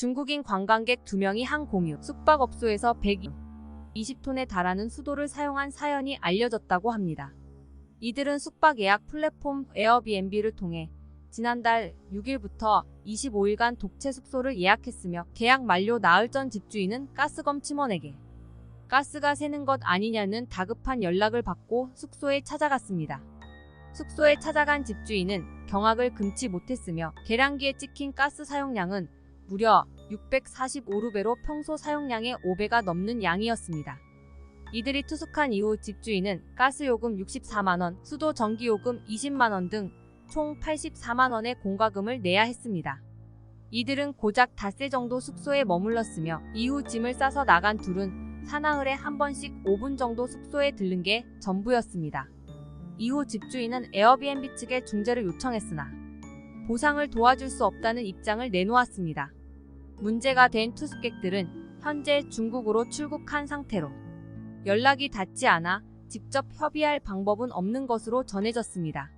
중국인 관광객 2명이 한 공유 숙박업소에서 120톤에 달하는 수도를 사용한 사연이 알려졌다고 합니다. 이들은 숙박 예약 플랫폼 에어비앤비를 통해 지난달 6일부터 25일간 독채 숙소를 예약했으며 계약 만료 나흘 전 집주인은 가스검 침원에게 가스가 새는 것 아니냐는 다급한 연락을 받고 숙소에 찾아갔습니다. 숙소에 찾아간 집주인은 경악을 금치 못했으며 계량기에 찍힌 가스 사용량은 무려 645루베로 평소 사용량의 5배가 넘는 양이었습니다. 이들이 투숙한 이후 집주인은 가스요금 64만원, 수도 전기요금 20만원 등 총 84만원의 공과금을 내야 했습니다. 이들은 고작 닷새 정도 숙소에 머물렀으며 이후 짐을 싸서 나간 둘은 사나흘에 한 번씩 5분 정도 숙소에 들른 게 전부였습니다. 이후 집주인은 에어비앤비 측에 중재를 요청했으나 보상을 도와줄 수 없다는 입장을 내놓았습니다. 문제가 된 투숙객들은 현재 중국으로 출국한 상태로 연락이 닿지 않아 직접 협의할 방법은 없는 것으로 전해졌습니다.